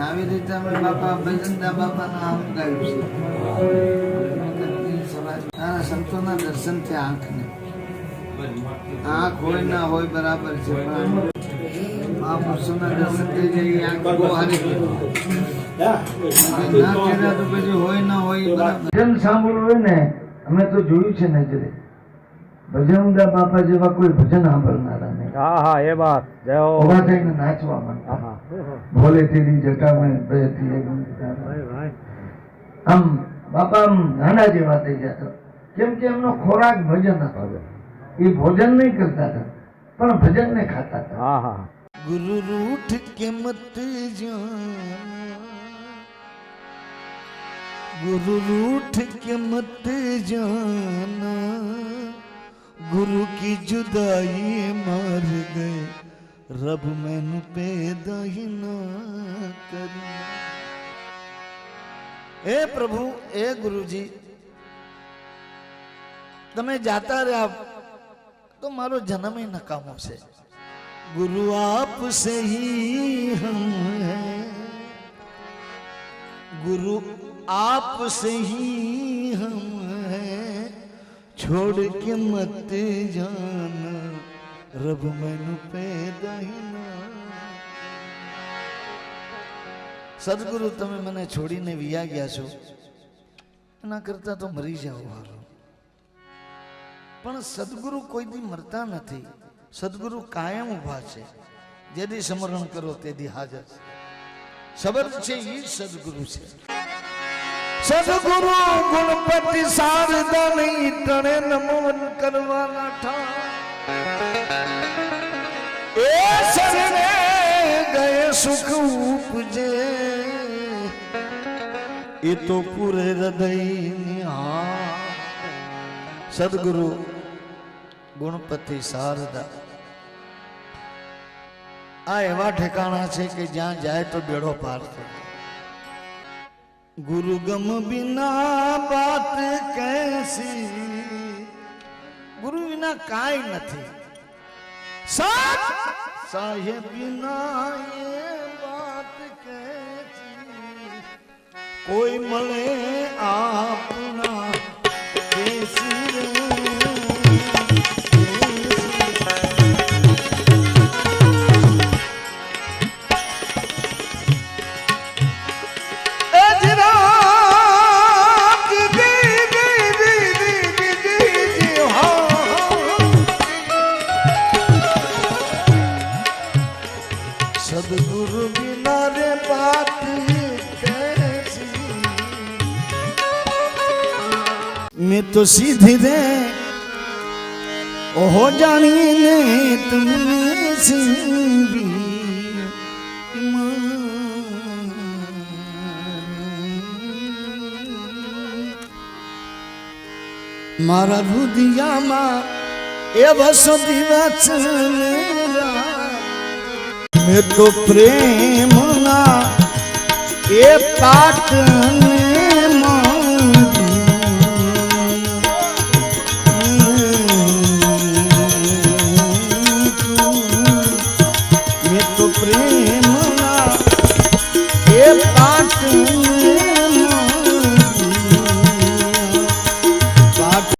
આવી રીતે અમે બાપા ભજનદા બાપાના આમ ગાયું છે. સંતોના દર્શનથી આંખને. આંખ હોય ના હોય બરાબર છે, પણ મહાપુરુષોના દર્શન થઈ જાય આંખ બહુ હારી ના કર્યા તો પછી હોય ના હોય બરાબર. ભજન સાંભળવું હોય ને, અમે તો જોયું છે નજરે. ભજનદા બાપા જેવા કોઈ ભજન સાંભળનારા નહીં. હા હા એ વાત. જય ઊભા થઈને નાચવા માંડતા ભોલે તેરી જટામણ ભયથી આમ બાપા આમ નાના જેવા થઈ ગયા જતા કેમ કે એમનો ખોરાક ભજન હતો. એ ભોજન નહીં કરતા હતા પણ ભજન ને ખાતા હતા. હા હા. ગુરુ રૂઠ કે મત જાના ગુરુ રૂઠ કે મત જાના ਗੁਰੂ ਕੀ ਜੁਦਾਈ ਮਰ ਗਏ ਰੱਬ ਮੈਨੂੰ ਪੈਦਾ ਹੀ ਨਾ ਕਰੀ ਏ ਪ੍ਰਭੂ ਏ ਗੁਰੂ ਜੀ તમે જાતા રહ્યા તો મારો જન્મ એ નકામો છે ગુરુ આપ સે હી હમ હૈ ગુરુ આપ સે હી હમ छोड़ के मत जाना रब मैनू पैदा ही ना સદગુરુ તમે મને છોડીને વિયા ગયા છો એના કરતા તો મરી જાઓ હારો પણ સદગુરુ કોઈ દી મરતા નથી સદગુરુ કાયમ ઊભા છે જેથી સ્મરણ કરો તેથી હાજર છે સબર છે એ સદગુરુ છે સદગુરુ ગુણપતિ શારદા નહીં તણે નમન કરવાના ઠા. એ શરણે ગયે સુખ ઉપજે. એ તો પૂરે હૃદયની હા સદગુરુ ગુણપતિ શારદા આ એવા ઠેકાણા છે કે જ્યાં જાય તો બેડો પાર થાય ગુરુ ગમ બિના બાત કૈસી ગુરુ વિના કાંઈ નથી સાથ સાહેબ બિના ये बात कैसी કોઈ મળે આપના સદગુરુ બિના રે મેં તો સીધી રે ઓહો જાણીને તમને સીધી મારા રુદિયામાં એ વસતી વચને મેં તો પ્રેમના એ પાટણ